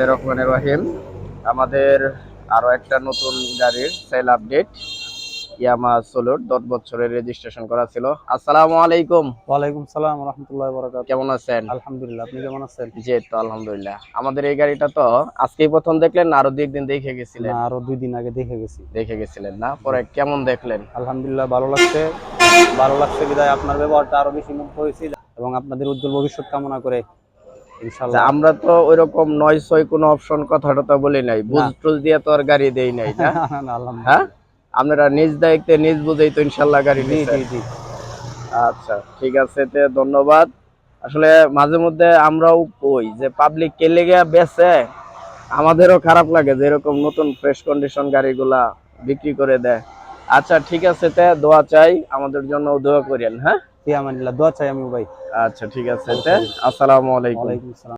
রহিম। আমাদের আরও একটা নতুন গাড়ির সেল আপডেট ইয়ামা সোলোর দশ বছরের রেজিস্ট্রেশন করা ছিল। আসসালামু আলাইকুম। ওয়ালাইকুম সালাম রহমতুল্লাহ বরাকাত। কেমন আছেন? আলহামদুলিল্লাহ আপনি কেমন আছেন? জি তো আলহামদুলিল্লাহ। আমাদের এই গাড়িটা তো আজকেই প্রথম দেখলেন না আরও দুই একদিন দেখে গেছিলেন? আরও দুই দিন আগে দেখে গেছি। দেখে গেছিলেন না? পরে কেমন দেখলেন? আলহামদুলিল্লাহ ভালো লাগছে। ভালো লাগছে বিদায়। আপনার ব্যবহারটা আরও বেশি মুগ্ধ হয়েছি এবং আপনাদের উজ্জ্বল ভবিষ্যৎ কামনা করে আমরা তো ওইরকম নয় ছয় কোনো অপশন কথাটা তো বলি নাই। বুঝ টুজ দিয়ে তো আর গাড়ি দেই নাই না? হ্যাঁ? আপনারা নিজ দায়িত্বে নিজ বুঝেই তো ইনশাল্লাহ গাড়ি জি আচ্ছা ঠিক আছে তে ধন্যবাদ। আসলে মাঝে মধ্যে আমরাও কই যে পাবলিক কে লেগে বেচে আমাদেরও খারাপ লাগে যে এরকম নতুন ফ্রেশ কন্ডিশন গাড়িগুলা বিক্রি করে দেয়। আচ্ছা ঠিক আছে তে দোয়া চাই আমাদের জন্য দোয়া করেন হ্যাঁ? আমানিল্লাহ দোয়া চাই আমি ভাই। আচ্ছা ঠিক আছে তে। আসসালামু আলাইকুম। ওয়ালাইকুম আসসালাম।